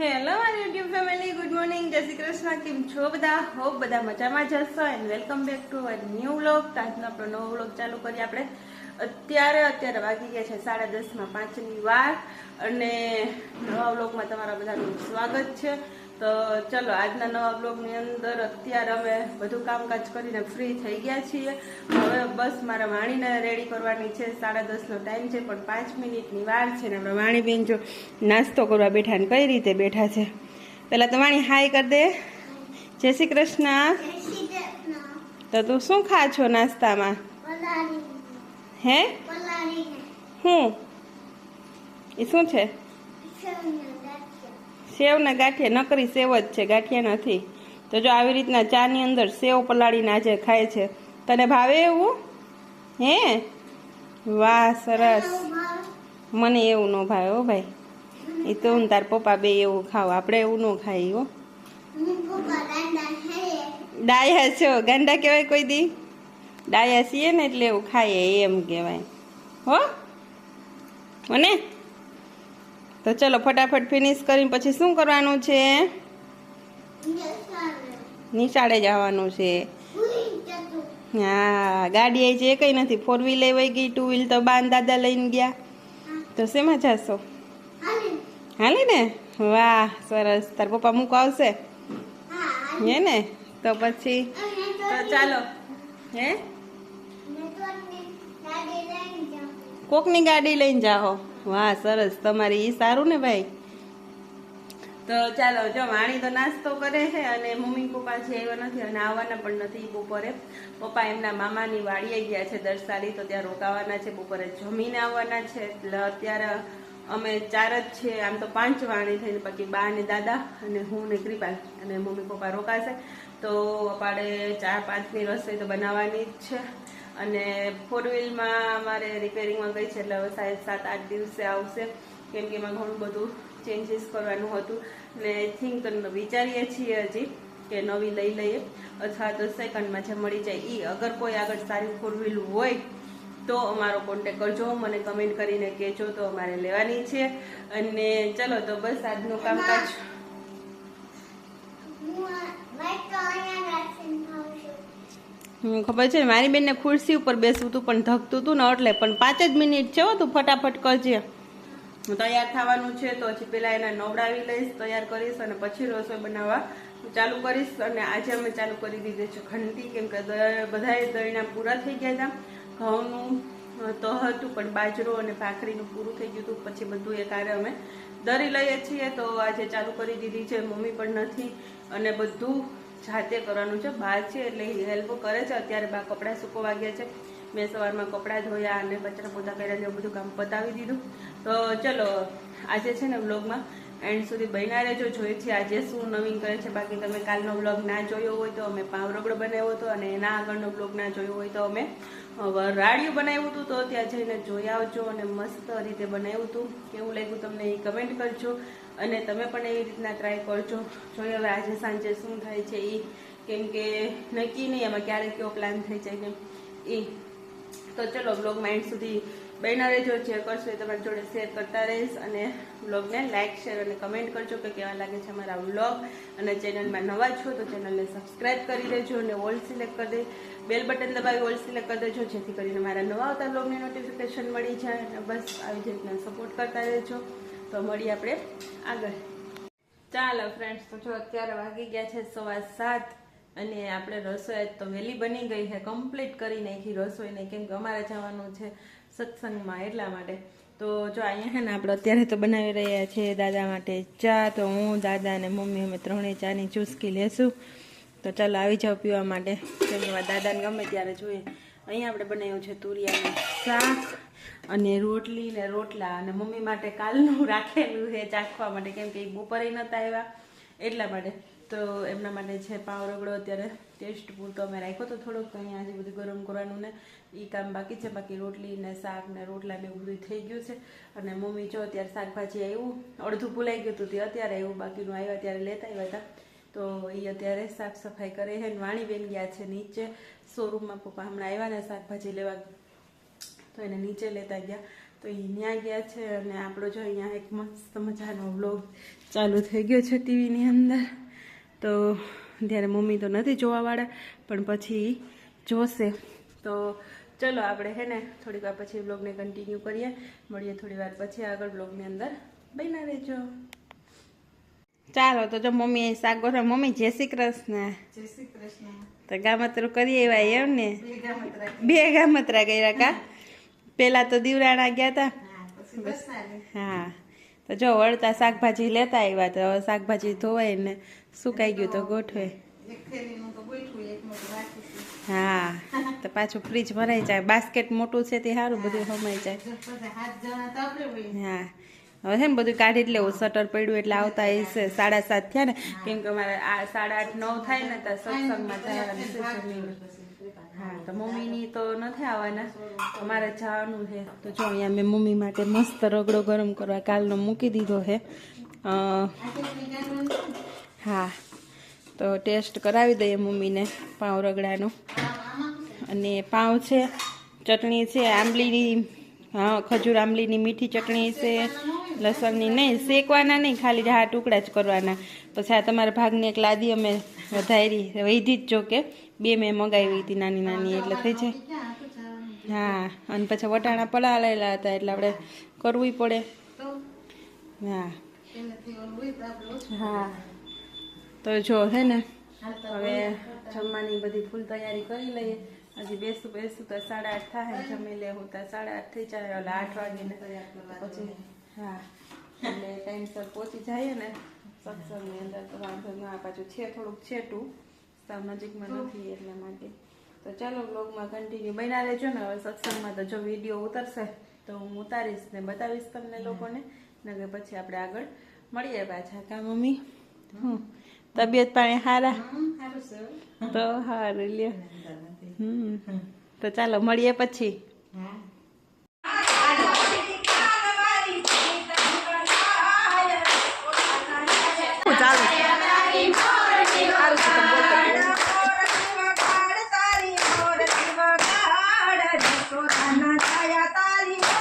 Hello મારી YouTube family good morning જય શ્રી કૃષ્ણ કેમ છો બધા? હોપ બધા મજામાં જશો and welcome back to our new vlog તો આજનો આપણો નવો વ્લોગ ચાલુ કરીએ આપણે. અત્યારે અત્યારે વાગી ગયા છે સાડા દસમાં પાંચની વાર. અને નવા વ્લોગમાં તમારા બધાનું સ્વાગત છે. તો ચલો આજના નવા બ્લોગની અંદર અત્યારે અમે બધું કામકાજ કરીને ફ્રી થઈ ગયા છીએ. હવે બસ મારા વાણીને રેડી કરવાની છે. સાડા દસનો ટાઈમ છે પણ પાંચ મિનિટની વાર છે ને આપણે વાણીબેન જો નાસ્તો કરવા બેઠા ને કઈ રીતે બેઠા છે? પહેલાં તો વાણી હાય કરી દે. જય શ્રી કૃષ્ણ. તો તું શું ખા છો નાસ્તામાં? હે? હું? એ શું છે? સેવ ને ગાંઠિયા નકરી સેવ જ છે, ગાંઠિયા નથી. તો જો આવી રીતના ચાની અંદર સેવ પલાળીને આજે ખાય છે, તને ભાવે એવું? હે? વાહ, સરસ. મને એવું ન ભાવે હો ભાઈ. એ તો હું તાર પપ્પા બે એવું ખાવ, આપણે એવું ન ખાઈ હો. ડાયા છો, ગાંડા કહેવાય કોઈ દી? ડાયા છીએ ને એટલે એવું ખાઈએ એમ કહેવાય. હો? મને? તો ચલો ફટાફટ ફિનિશ કરીને પછી શું કરવાનું છે? નિશાળે જવાનું છે. હા ગાડી આવી છે એ કઈ નથી ફોર વ્હીલ વહી ગઈ ટુ વ્હીલ તો બાન દાદા લઈને ગયા. તો શેમાં જશો? હાલી ને વાહ, સરસ. તાર પપ્પા મૂકો આવશે? હે ને? તો પછી? ચાલો. હે? કોકની ગાડી લઈને જાઓ. વાહ, સરસ. તમારી એ સારું ને ભાઈ? તો ચાલો, જો વાણી તો નાસ્તો કરે છે અને મમ્મી પપ્પા છે એવા નથી અને આવવાના પણ નથી બપોરે. પપ્પા એમના મામાની વાડીએ ગયા છે દરસાલી, તો ત્યાં રોકાવાના છે. બપોરે જમીને આવવાના છે. એટલે અત્યારે અમે ચાર જ છે આમ તો પાંચ વાણી થઈને બાકી બા ને દાદા અને હું ને કૃપાલ અને મમ્મી પપ્પા રોકાશે. તો અપાડે ચાર પાંચની રસોઈ તો બનાવવાની જ છે. અને ફોર વ્હીલમાં મારે રિપેરિંગમાં ગઈ છે, એટલે હવે સાહેબ સાત, આઠ દિવસે આવશે. કેમ કે એમાં ઘણું બધું ચેન્જીસ કરવાનું હતું. ને થિંક વિચારીએ છીએ હજી કે નવી લઈ લઈએ. અથવા તો સેકન્ડમાં જે મળી જાય એ અગર કોઈ આગળ સારી ફોર વ્હીલ હોય, તો અમારો કોન્ટેક કરજો. મને કમેન્ટ કરીને કહેજો તો અમારે લેવાની છે. અને ચલો તો બસ આજનું કામકાજ. ખબર છે? મારી બેનને ખુરશી ઉપર બેસવું હતું પણ ધકતું હતું ને એટલે. પણ પાંચ જ મિનિટ છે તું ફટાફટ કરજે. તૈયાર થવાનું છે, તો હજી પહેલાં એને નવડાવી લઈશ, તૈયાર કરીશ અને પછી રસોઈ બનાવવા. ચાલુ કરીશ અને આજે અમે ચાલુ કરી દીધી છે ઘંટી, કેમ કે બધાએ દળીના પૂરા થઈ ગયા હતા. ઘઉંનું તો હતું, પણ બાજરો અને ભાખરીનું પૂરું થઈ ગયું હતું. પછી બધું એ કારે અમે દરી લઈએ છીએ, તો આજે ચાલુ કરી દીધી છે. મમ્મી પણ નથી. અને બધું જાતે કરવાનું છે. બહાર છે એટલે હેલ્પ કરે છે. અત્યારે બા કપડાં સૂકવા ગયા છે. મેં સવારમાં કપડાં ધોયા અને કચરા પોતા કર્યા એવું બધું કામ પતાવી દીધું. તો ચલો, આજે છે ને વ્લોગમાં એન્ડ સુધી બન્યા રહેજો. જોઈએ છે આજે શું નવીન કરે છે. બાકી તમે કાલનો વ્લોગ ના જોયો હોય તો અમે પાવરગડો બનાવ્યો હતો અને એના આગળનો વ્લોગ ના જોયો હોય તો અમે રાડિયું બનાવ્યું હતું. તો ત્યાં જઈને જોઈ આવજો અને મસ્ત રીતે બનાવ્યું હતું. કેવું લાગ્યું તમને એ કમેન્ટ કરજો. અને તમે પણ એવી રીતના ટ્રાય કરજો. જોઈએ હવે આજે સાંજે શું થાય છે એ કેમ કે નક્કી નહીં એમાં ક્યારે કયો પ્લાન થઈ જાય કેમ. એ તો ચલો બ્લોગ માઇન્ડ સુધી બન્યા રહેજો. જે કરશો એ તમારી જોડે શેર કરતા રહીશ અને બ્લોગને લાઇક શેર અને કમેન્ટ કરજો કે કેવા લાગે છે અમારા વ્લોગ અને ચેનલમાં નવા છો તો ચેનલને સબસ્ક્રાઇબ કરી દેજો અને ઓલ સિલેક્ટ કરી દે. બેલ બટન દબાવી ઓલ સિલેક્ટ કરી દેજો, જેથી કરીને મારા નવા આવતા બ્લોગની નોટિફિકેશન મળી જાય અને બસ આવી જ રીતના સપોર્ટ કરતા રહેજો. તો મળીએ આપણે આગળ. ચાલો ફ્રેન્ડ્સ તો જો અત્યારે વાગી ગયા છે સવા સાત અને આપણે રસોઈ તો વહેલી બની ગઈ છે. કમ્પ્લીટ કરી નાખી રસોઈને કેમ કે અમારે જવાનું છે સત્સંગમાં એટલા માટે. તો જો અહીંયા છે ને આપણે અત્યારે તો બનાવી રહ્યા છીએ દાદા માટે ચા. તો હું, દાદા અને મમ્મી અમે ત્રણેય ચાની ચૂસકી લેશું. તો ચાલો આવી જાઓ પીવા માટે. કેમ દાદાને ગમે ત્યારે જોઈએ. અહીંયા આપણે બનાવ્યું છે તુરિયાનું શાક. અને રોટલી ને રોટલા અને મમ્મી માટે કાલનું રાખેલું છે ચાખવા માટે, કેમ કે બપોરે નહોતા આવ્યા એટલા માટે. તો એમના માટે છે પાવ રગડો અત્યારે ટેસ્ટ પૂરતો અમે રાખ્યો તો થોડોક અહીંયા આજે બધું ગરમ કરવાનું ને એ કામ બાકી છે. બાકી રોટલી ને શાક ને રોટલા ને એવું બધું થઈ ગયું છે. અને મમ્મી જો અત્યારે શાકભાજી આવ્યું અડધું ભૂલાઈ ગયું હતું તે અત્યારે આવ્યું બાકીનું આવ્યા ત્યારે લેતા આવ્યા હતા. તો એ અત્યારે સાફ સફાઈ કરે છે વાણીબેન ગયા છે નીચે. શોરૂમમાં પપ્પા હમણાં આવ્યા ને શાકભાજી લેવા તો એને નીચે લેતા ગયા. તો એ ત્યાં ગયા છે અને આપણો જો અહીંયા એક મસ્ત મજાનો વ્લોગ ચાલુ થઈ ગયો છે ટીવીની અંદર. તો ત્યારે મમ્મી તો નથી જોવાવાળા પણ પછી જોશે. તો ચલો આપણે હે ને થોડીક વાર પછી વ્લોગને કન્ટિન્યુ કરીએ. મળીએ થોડી વાર પછી આગળ વ્લોગની અંદર. બન્યા રહેજો. ચાલો તો જો મમ્મી ગોઠવે મમ્મી જય શ્રી કૃષ્ણ. જય શ્રી કૃષ્ણ. તો ગામતરું કરીએ એવા એમ ને? બે ગામતરા કર્યા કા? પેલા તો દીવરાણા ગયા હતા હા તો જો વળતા શાકભાજી લેતા આવ્યા તો હવે શાકભાજી ધોવાય ને સુકાઈ ગયું તો ગોઠવે. હા. તો પાછું ફ્રીજ ભરાઈ જાય. બાસ્કેટ મોટું છે તે સારું બધું સમાઈ જાય. હા હવે છે ને બધું કાઢી જ લેવું. શટર પડ્યું એટલે આવતા એ છે સાડા સાત થયા ને. કેમ કે અમારે આ સાડા આઠ નવ થાય ને તો સત્સંગમાં જવાનું. હા તો મમ્મીની તો નથી આવવાના. મારે જવાનું છે. તો જો અહીંયા મેં મમ્મી માટે મસ્ત રગડો ગરમ કરવા કાલનો મૂકી દીધો છે. હા તો ટેસ્ટ કરાવી દઈએ મમ્મીને પાઉં રગડાનો. અને પાઉં છે ચટણી છે આંબલીની હા ખજૂર આંબલીની મીઠી ચટણી છે લસણની નહીં શેકવાના નહીં ખાલી હા ટુકડા જ કરવાના. પછી આ તમારા ભાગની એક લાદી અમે વધારી વૈધી જ જો કે બે મેં મગાવી હતી નાની નાની એટલે થઈ જાય. હા, અને પછી વટાણા પલાળેલા હતા એટલે આપણે કરવું પડે. હા. હા. તો જો હે ને, હવે જમવાની બધી ફૂલ તૈયારી કરી લઈએ. હજી બેસું બેસું તો સાડા આઠ થાય, જમી લેવું તો સાડા આઠ થઈ જાય એટલે આઠ વાગે પછી, હા. એટલે ટાઈમસર પહોંચી જઈએ ને, સત્સંગની અંદર તો વાંધો ના. પાછું છે થોડુંક છેટું. સાવ નજીકમાં નથી એટલા માટે. તો ચાલો બ્લોગમાં કન્ટિન્યુ બન્યા રહેજો ને હવે સત્સંગમાં તો જો વીડિયો ઉતરશે તો હું ઉતારીશ ને બતાવીશ તમને લોકોને. ને કે પછી આપણે આગળ મળીએ પાછા. કા મમ્મી? હમ. તબિયત પાણી સારા તો સારું લ્યો. હમ. તો ચાલો મળીએ પછી. अन्नाच्या या तारी